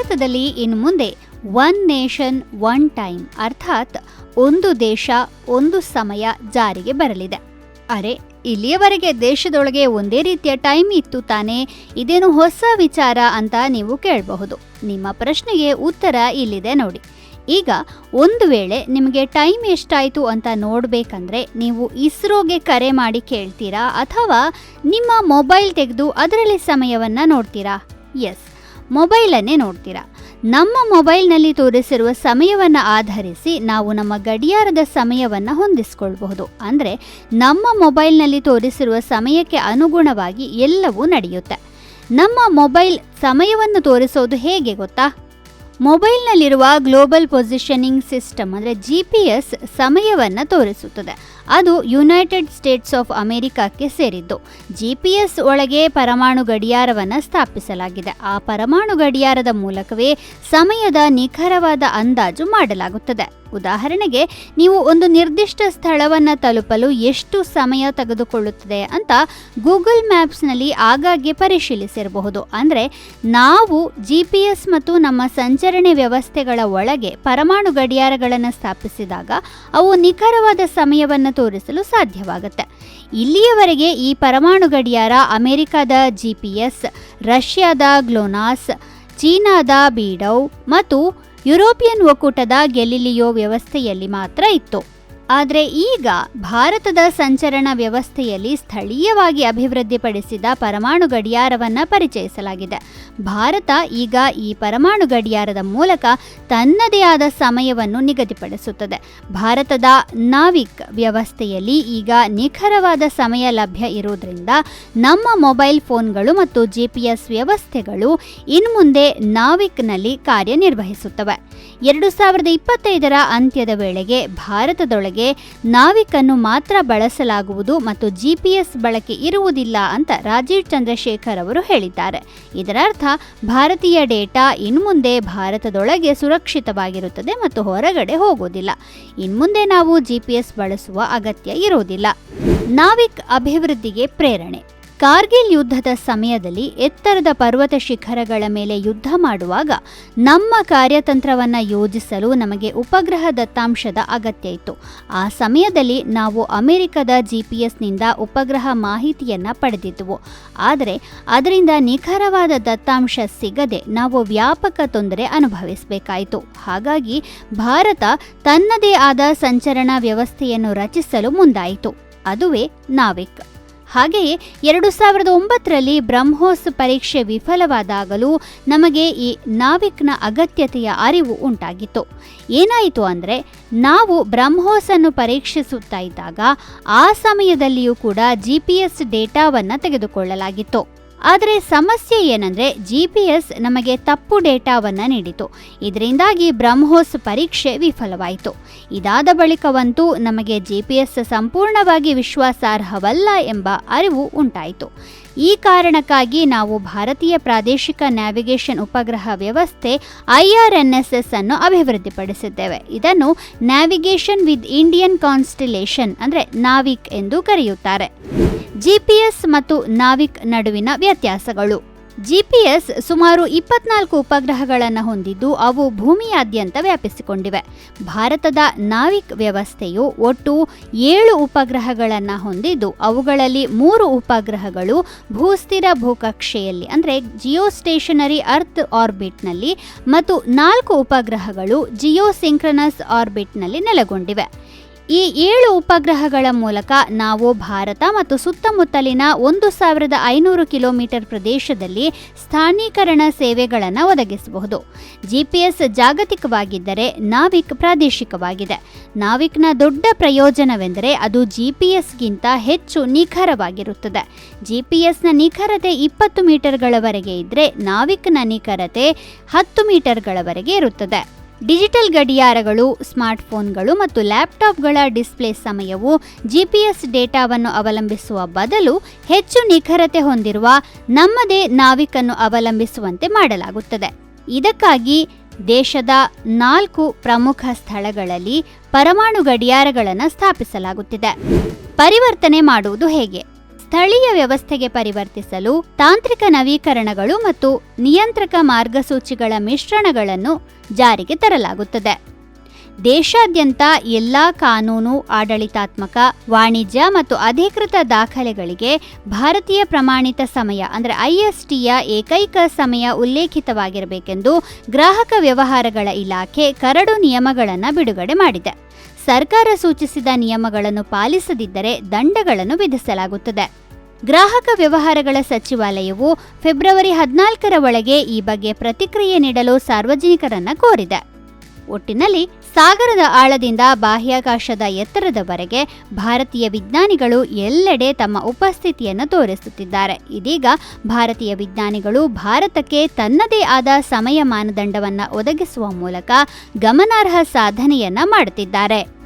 ಭಾರತದಲ್ಲಿ ಇನ್ನು ಮುಂದೆ ಒನ್ ನೇಷನ್ ಒನ್ ಟೈಮ್ ಅರ್ಥಾತ್ ಒಂದು ದೇಶ, ಒಂದು ಸಮಯ ಜಾರಿಗೆ ಬರಲಿದೆ. ಅರೆ, ಇಲ್ಲಿಯವರೆಗೆ ದೇಶದೊಳಗೆ ಒಂದೇ ರೀತಿಯ ಟೈಮ್ ಇತ್ತು ತಾನೇ? ಇದೇನು ಹೊಸ ವಿಚಾರ ಅಂತ ನೀವು ಕೇಳಬಹುದು. ನಿಮ್ಮ ಪ್ರಶ್ನೆಗೆ ಉತ್ತರ ಇಲ್ಲಿದೆ ನೋಡಿ. ಈಗ ಒಂದು ವೇಳೆ ನಿಮಗೆ ಟೈಮ್ ಎಷ್ಟಾಯಿತು ಅಂತ ನೋಡಬೇಕಂದ್ರೆ ನೀವು ಇಸ್ರೋಗೆ ಕರೆ ಮಾಡಿ ಕೇಳ್ತೀರಾ ಅಥವಾ ನಿಮ್ಮ ಮೊಬೈಲ್ ತೆಗೆದು ಅದರಲ್ಲಿ ಸಮಯವನ್ನು ನೋಡ್ತೀರಾ? ಎಸ್ ಮೊಬೈಲನ್ನೇ ನೋಡ್ತೀರಾ. ನಮ್ಮ ಮೊಬೈಲ್ನಲ್ಲಿ ತೋರಿಸಿರುವ ಸಮಯವನ್ನು ಆಧರಿಸಿ ನಾವು ನಮ್ಮ ಗಡಿಯಾರದ ಸಮಯವನ್ನು ಹೊಂದಿಸಿಕೊಳ್ಬಹುದು. ಅಂದರೆ ನಮ್ಮ ಮೊಬೈಲ್ನಲ್ಲಿ ತೋರಿಸಿರುವ ಸಮಯಕ್ಕೆ ಅನುಗುಣವಾಗಿ ಎಲ್ಲವೂ ನಡೆಯುತ್ತೆ. ನಮ್ಮ ಮೊಬೈಲ್ ಸಮಯವನ್ನು ತೋರಿಸೋದು ಹೇಗೆ ಗೊತ್ತಾ? ಮೊಬೈಲ್ನಲ್ಲಿರುವ ಗ್ಲೋಬಲ್ ಪೊಸಿಷನಿಂಗ್ ಸಿಸ್ಟಮ್, ಅಂದರೆ ಜಿ ಪಿ ಎಸ್ ಸಮಯವನ್ನು ತೋರಿಸುತ್ತದೆ. ಅದು ಯುನೈಟೆಡ್ ಸ್ಟೇಟ್ಸ್ ಆಫ್ ಅಮೆರಿಕಕ್ಕೆ ಸೇರಿದ್ದು. ಜಿ ಪಿ ಎಸ್ ಒಳಗೆ ಪರಮಾಣು ಗಡಿಯಾರವನ್ನು ಸ್ಥಾಪಿಸಲಾಗಿದೆ. ಆ ಪರಮಾಣು ಗಡಿಯಾರದ ಮೂಲಕವೇ ಸಮಯದ ನಿಖರವಾದ ಅಂದಾಜು ಮಾಡಲಾಗುತ್ತದೆ. ಉದಾಹರಣೆಗೆ, ನೀವು ಒಂದು ನಿರ್ದಿಷ್ಟ ಸ್ಥಳವನ್ನು ತಲುಪಲು ಎಷ್ಟು ಸಮಯ ತೆಗೆದುಕೊಳ್ಳುತ್ತದೆ ಅಂತ ಗೂಗಲ್ ಮ್ಯಾಪ್ಸ್ನಲ್ಲಿ ಆಗಾಗ್ಗೆ ಪರಿಶೀಲಿಸಿರಬಹುದು. ಅಂದರೆ, ನಾವು ಜಿ ಪಿ ಎಸ್ ಮತ್ತು ನಮ್ಮ ಸಂಚರಣೆ ವ್ಯವಸ್ಥೆಗಳ ಒಳಗೆ ಪರಮಾಣು ಗಡಿಯಾರಗಳನ್ನು ಸ್ಥಾಪಿಸಿದಾಗ, ಅವು ನಿಖರವಾದ ಸಮಯವನ್ನು ತೋರಿಸಲು ಸಾಧ್ಯವಾಗುತ್ತೆ. ಇಲ್ಲಿಯವರೆಗೆ ಈ ಪರಮಾಣು ಗಡಿಯಾರ ಅಮೆರಿಕದ ಜಿ ಪಿ ಎಸ್, ರಷ್ಯಾದ ಗ್ಲೋನಾಸ್, ಚೀನಾದ ಬೀಡೌ ಮತ್ತು ಯುರೋಪಿಯನ್ ಒಕ್ಕೂಟದ ಗೆಲಿಲಿಯೋ ವ್ಯವಸ್ಥೆಯಲ್ಲಿ ಮಾತ್ರ ಇತ್ತು. ಆದರೆ ಈಗ ಭಾರತದ ಸಂಚರಣ ವ್ಯವಸ್ಥೆಯಲ್ಲಿ ಸ್ಥಳೀಯವಾಗಿ ಅಭಿವೃದ್ಧಿಪಡಿಸಿದ ಪರಮಾಣು ಗಡಿಯಾರವನ್ನು ಪರಿಚಯಿಸಲಾಗಿದೆ. ಭಾರತ ಈಗ ಈ ಪರಮಾಣು ಗಡಿಯಾರದ ಮೂಲಕ ತನ್ನದೇ ಆದ ಸಮಯವನ್ನು ನಿಗದಿಪಡಿಸುತ್ತದೆ. ಭಾರತದ ನಾವಿಕ್ ವ್ಯವಸ್ಥೆಯಲ್ಲಿ ಈಗ ನಿಖರವಾದ ಸಮಯ ಲಭ್ಯ ಇರುವುದರಿಂದ ನಮ್ಮ ಮೊಬೈಲ್ ಫೋನ್ಗಳು ಮತ್ತು ಜಿ ಪಿ ಎಸ್ ವ್ಯವಸ್ಥೆಗಳು ಇನ್ಮುಂದೆ ನಾವಿಕ್ನಲ್ಲಿ ಕಾರ್ಯನಿರ್ವಹಿಸುತ್ತವೆ. ಎರಡು ಸಾವಿರದ ಇಪ್ಪತ್ತೈದರ ಅಂತ್ಯದ ವೇಳೆಗೆ ಭಾರತದೊಳಗೆ ನಾವಿಕನ್ನು ಮಾತ್ರ ಬಳಸಲಾಗುವುದು ಮತ್ತು ಜಿಪಿಎಸ್ ಬಳಕೆ ಇರುವುದಿಲ್ಲ ಅಂತ ರಾಜೀವ್ ಚಂದ್ರಶೇಖರ್ ಅವರು ಹೇಳಿದ್ದಾರೆ. ಇದರರ್ಥ, ಭಾರತೀಯ ಡೇಟಾ ಇನ್ಮುಂದೆ ಭಾರತದೊಳಗೆ ಸುರಕ್ಷಿತವಾಗಿರುತ್ತದೆ ಮತ್ತು ಹೊರಗಡೆ ಹೋಗುವುದಿಲ್ಲ. ಇನ್ಮುಂದೆ ನಾವು ಜಿಪಿಎಸ್ ಬಳಸುವ ಅಗತ್ಯ ಇರುವುದಿಲ್ಲ. ನಾವಿಕ್ ಅಭಿವೃದ್ಧಿಗೆ ಪ್ರೇರಣೆ. ಕಾರ್ಗಿಲ್ ಯುದ್ಧದ ಸಮಯದಲ್ಲಿ ಎತ್ತರದ ಪರ್ವತ ಶಿಖರಗಳ ಮೇಲೆ ಯುದ್ಧ ಮಾಡುವಾಗ ನಮ್ಮ ಕಾರ್ಯತಂತ್ರವನ್ನು ಯೋಜಿಸಲು ನಮಗೆ ಉಪಗ್ರಹ ದತ್ತಾಂಶದ ಅಗತ್ಯ ಇತ್ತು. ಆ ಸಮಯದಲ್ಲಿ ನಾವು ಅಮೆರಿಕದ ಜಿ ಪಿ ಉಪಗ್ರಹ ಮಾಹಿತಿಯನ್ನು ಪಡೆದಿದ್ದೆವು. ಆದರೆ ಅದರಿಂದ ನಿಖರವಾದ ದತ್ತಾಂಶ ಸಿಗದೆ ನಾವು ವ್ಯಾಪಕ ತೊಂದರೆ ಅನುಭವಿಸಬೇಕಾಯಿತು. ಹಾಗಾಗಿ ಭಾರತ ತನ್ನದೇ ಆದ ಸಂಚರಣಾ ವ್ಯವಸ್ಥೆಯನ್ನು ರಚಿಸಲು ಮುಂದಾಯಿತು. ಅದುವೇ ನಾವಿಕ್. ಹಾಗೆಯೇ ಎರಡು ಸಾವಿರದ ಒಂಬತ್ತರಲ್ಲಿ ಬ್ರಹ್ಮೋಸ್ ಪರೀಕ್ಷೆ ವಿಫಲವಾದಾಗಲೂ ನಮಗೆ ಈ ನಾವಿಕ್ನ ಅಗತ್ಯತೆಯ ಅರಿವು ಉಂಟಾಗಿತ್ತು. ಏನಾಯಿತು ಅಂದರೆ ನಾವು ಬ್ರಹ್ಮೋಸನ್ನು ಪರೀಕ್ಷಿಸುತ್ತಾ ಇದ್ದಾಗ ಆ ಸಮಯದಲ್ಲಿಯೂ ಕೂಡ ಜಿ ಪಿ ಎಸ್ ಡೇಟಾವನ್ನು ತೆಗೆದುಕೊಳ್ಳಲಾಗಿತ್ತು. ಆದರೆ ಸಮಸ್ಯೆ ಏನಂದ್ರೆ ಜಿ ಪಿ ಎಸ್ ನಮಗೆ ತಪ್ಪು ಡೇಟಾವನ್ನು ನೀಡಿತು. ಇದರಿಂದಾಗಿ ಬ್ರಹ್ಮೋಸ್ ಪರೀಕ್ಷೆ ವಿಫಲವಾಯಿತು. ಇದಾದ ಬಳಿಕವಂತೂ ನಮಗೆ ಜಿ ಪಿ ಎಸ್ ಸಂಪೂರ್ಣವಾಗಿ ವಿಶ್ವಾಸಾರ್ಹವಲ್ಲ ಎಂಬ ಅರಿವು ಉಂಟಾಯಿತು. ಈ ಕಾರಣಕ್ಕಾಗಿ ನಾವು ಭಾರತೀಯ ಪ್ರಾದೇಶಿಕ ನ್ಯಾವಿಗೇಷನ್ ಉಪಗ್ರಹ ವ್ಯವಸ್ಥೆ ಐಆರ್ಎನ್ಎಸ್ಎಸ್ ಅನ್ನು ಅಭಿವೃದ್ಧಿಪಡಿಸಿದ್ದೇವೆ. ಇದನ್ನು ನ್ಯಾವಿಗೇಷನ್ ವಿತ್ ಇಂಡಿಯನ್ ಕಾನ್ಸ್ಟಿಲೇಷನ್ ಅಂದರೆ ನಾವಿಕ್ ಎಂದು ಕರೆಯುತ್ತಾರೆ. ಜಿಪಿಎಸ್ ಮತ್ತು ನಾವಿಕ್ ನಡುವಿನ ವ್ಯತ್ಯಾಸಗಳು. ಜಿಪಿಎಸ್ ಸುಮಾರು ಇಪ್ಪತ್ನಾಲ್ಕು ಉಪಗ್ರಹಗಳನ್ನು ಹೊಂದಿದ್ದು ಅವು ಭೂಮಿಯಾದ್ಯಂತ ವ್ಯಾಪಿಸಿಕೊಂಡಿವೆ. ಭಾರತದ ನಾವಿಕ್ ವ್ಯವಸ್ಥೆಯು ಒಟ್ಟು ಏಳು ಉಪಗ್ರಹಗಳನ್ನು ಹೊಂದಿದ್ದು, ಅವುಗಳಲ್ಲಿ ಮೂರು ಉಪಗ್ರಹಗಳು ಭೂಸ್ಥಿರ ಭೂಕಕ್ಷೆಯಲ್ಲಿ, ಅಂದರೆ ಜಿಯೋ ಸ್ಟೇಷನರಿ ಅರ್ತ್ ಆರ್ಬಿಟ್ನಲ್ಲಿ ಮತ್ತು ನಾಲ್ಕು ಉಪಗ್ರಹಗಳು ಜಿಯೋ ಸಿಂಕ್ರನಸ್ ಆರ್ಬಿಟ್ನಲ್ಲಿ ನೆಲೆಗೊಂಡಿವೆ. ಈ ಏಳು ಉಪಗ್ರಹಗಳ ಮೂಲಕ ನಾವು ಭಾರತ ಮತ್ತು ಸುತ್ತಮುತ್ತಲಿನ ಒಂದು ಸಾವಿರದ ಐನೂರು ಕಿಲೋಮೀಟರ್ ಪ್ರದೇಶದಲ್ಲಿ ಸ್ಥಾನೀಕರಣ ಸೇವೆಗಳನ್ನು ಒದಗಿಸಬಹುದು. ಜಿಪಿಎಸ್ ಜಾಗತಿಕವಾಗಿದ್ದರೆ ನಾವಿಕ್ ಪ್ರಾದೇಶಿಕವಾಗಿದೆ. ನಾವಿಕ್ನ ದೊಡ್ಡ ಪ್ರಯೋಜನವೆಂದರೆ ಅದು ಜಿಪಿಎಸ್ಗಿಂತ ಹೆಚ್ಚು ನಿಖರವಾಗಿರುತ್ತದೆ. ಜಿಪಿಎಸ್ನ ನಿಖರತೆ ಇಪ್ಪತ್ತು ಮೀಟರ್ಗಳವರೆಗೆ ಇದ್ದರೆ ನಾವಿಕ್ನ ನಿಖರತೆ ಹತ್ತು ಮೀಟರ್ಗಳವರೆಗೆ ಇರುತ್ತದೆ. ಡಿಜಿಟಲ್ ಗಡಿಯಾರಗಳು, ಸ್ಮಾರ್ಟ್ಫೋನ್ಗಳು ಮತ್ತು ಲ್ಯಾಪ್ಟಾಪ್ಗಳ ಡಿಸ್ಪ್ಲೇ ಸಮಯವು ಜಿಪಿಎಸ್ ಡೇಟಾವನ್ನು ಅವಲಂಬಿಸುವ ಬದಲು ಹೆಚ್ಚು ನಿಖರತೆ ಹೊಂದಿರುವ ನಮ್ಮದೇ ನಾವಿಕನ್ನು ಅವಲಂಬಿಸುವಂತೆ ಮಾಡಲಾಗುತ್ತದೆ. ಇದಕ್ಕಾಗಿ ದೇಶದ ನಾಲ್ಕು ಪ್ರಮುಖ ಸ್ಥಳಗಳಲ್ಲಿ ಪರಮಾಣು ಗಡಿಯಾರಗಳನ್ನು ಸ್ಥಾಪಿಸಲಾಗುತ್ತಿದೆ. ಪರಿವರ್ತನೆ ಮಾಡುವುದು ಹೇಗೆ? ಸ್ಥಳೀಯ ವ್ಯವಸ್ಥೆಗೆ ಪರಿವರ್ತಿಸಲು ತಾಂತ್ರಿಕ ನವೀಕರಣಗಳು ಮತ್ತು ನಿಯಂತ್ರಕ ಮಾರ್ಗಸೂಚಿಗಳ ಮಿಶ್ರಣಗಳನ್ನು ಜಾರಿಗೆ ತರಲಾಗುತ್ತದೆ. ದೇಶಾದ್ಯಂತ ಎಲ್ಲಾ ಕಾನೂನು, ಆಡಳಿತಾತ್ಮಕ, ವಾಣಿಜ್ಯ ಮತ್ತು ಅಧಿಕೃತ ದಾಖಲೆಗಳಿಗೆ ಭಾರತೀಯ ಪ್ರಮಾಣಿತ ಸಮಯ, ಅಂದರೆ ಐಎಸ್ಟಿಯ ಏಕೈಕ ಸಮಯ ಉಲ್ಲೇಖಿತವಾಗಿರಬೇಕೆಂದು ಗ್ರಾಹಕ ವ್ಯವಹಾರಗಳ ಇಲಾಖೆ ಕರಡು ನಿಯಮಗಳನ್ನು ಬಿಡುಗಡೆ ಮಾಡಿದೆ. ಸರ್ಕಾರ ಸೂಚಿಸಿದ ನಿಯಮಗಳನ್ನು ಪಾಲಿಸದಿದ್ದರೆ ದಂಡಗಳನ್ನು ವಿಧಿಸಲಾಗುತ್ತದೆ. ಗ್ರಾಹಕ ವ್ಯವಹಾರಗಳ ಸಚಿವಾಲಯವು ಫೆಬ್ರವರಿ ಹದಿನಾಲ್ಕರ ಒಳಗೆ ಈ ಬಗ್ಗೆ ಪ್ರತಿಕ್ರಿಯೆ ನೀಡಲು ಸಾರ್ವಜನಿಕರನ್ನ ಕೋರಿದೆ. ಒಟ್ಟಿನಲ್ಲಿ ಸಾಗರದ ಆಳದಿಂದ ಬಾಹ್ಯಾಕಾಶದ ಎತ್ತರದವರೆಗೆ ಭಾರತೀಯ ವಿಜ್ಞಾನಿಗಳು ಎಲ್ಲೆಡೆ ತಮ್ಮ ಉಪಸ್ಥಿತಿಯನ್ನು ತೋರಿಸುತ್ತಿದ್ದಾರೆ. ಇದೀಗ ಭಾರತೀಯ ವಿಜ್ಞಾನಿಗಳು ಭಾರತಕ್ಕೆ ತನ್ನದೇ ಆದ ಸಮಯ ಮಾನದಂಡವನ್ನು ಒದಗಿಸುವ ಮೂಲಕ ಗಮನಾರ್ಹ ಸಾಧನೆಯನ್ನ ಮಾಡುತ್ತಿದ್ದಾರೆ.